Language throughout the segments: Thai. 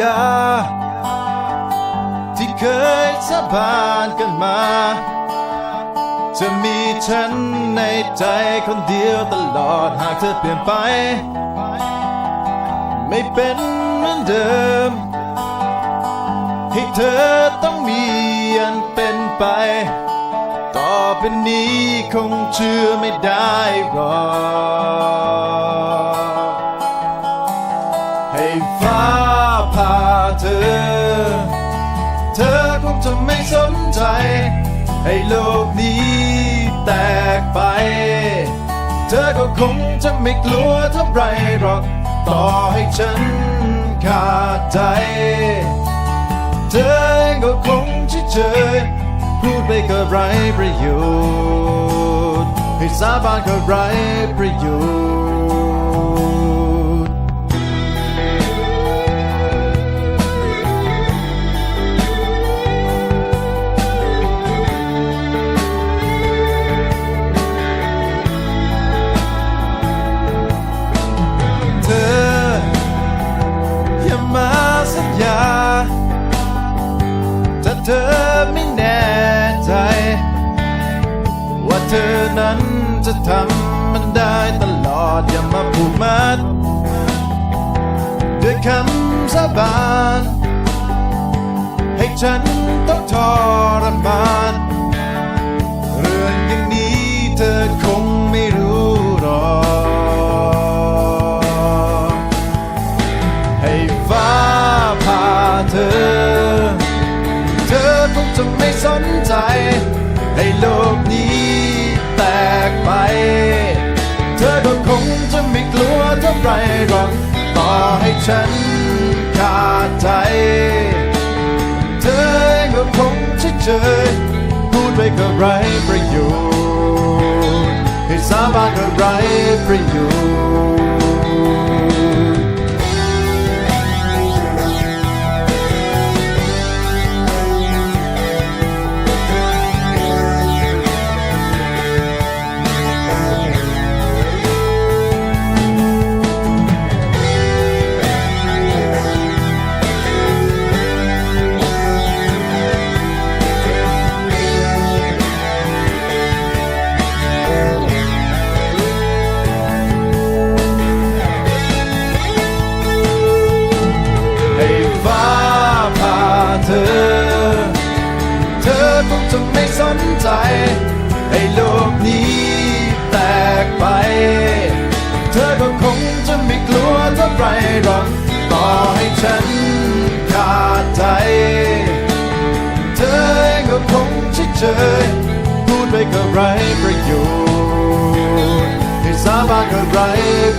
ญา ที่เคยสาบานกันมา จะมีฉันในใจคนเดียวตลอดหากเธอเปลี่ยนไป ไม่เป็นเหมือนเดิม ให้เธอต้องมีอันเป็นไป ต่อไปนี้คงเชื่อไม่ได้หรอกให้ฟ้าพา เธอ เธอคงจะไม่สนใจ ให้โลกนี้แตกไป เธอก็คงจะไม่กลัวเท่าไรหรอก ต่อให้ฉันขาดใจ เธอเองก็คงเฉยๆพูดไปก็ไร้ประโยชน์ ให้สาบานก็ไร้ประโยชน์ เธอไม่แน่ใจ ว่าเธอนั้นจะทำมันได้ตลอดอย่ามาผูกมัดด้วยคำสาบาน ให้ฉันต้องทอ จะไม่สนใจ ให้โลกนี้แตกไป เธอก็คงจะไม่กลัวเท่าไรหรอกต่อให้ฉันขาดใจ เธอก็คงเฉยๆพูดไปก็ไรประโยชน์ให้สาบานก็ไรประโยชน์ หรอกต่อให้ฉันขาดใจ เธอเองก็คงเฉยๆพูดไปก็ไรประโยชน์ให้สาบานก็ไร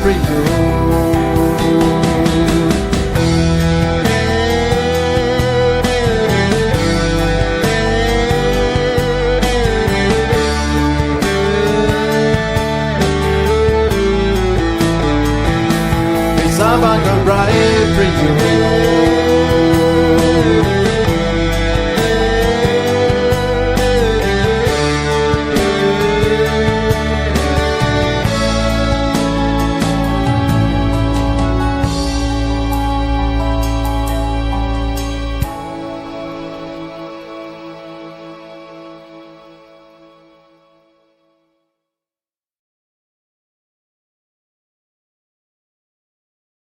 ประโยชน์ ให้สาบ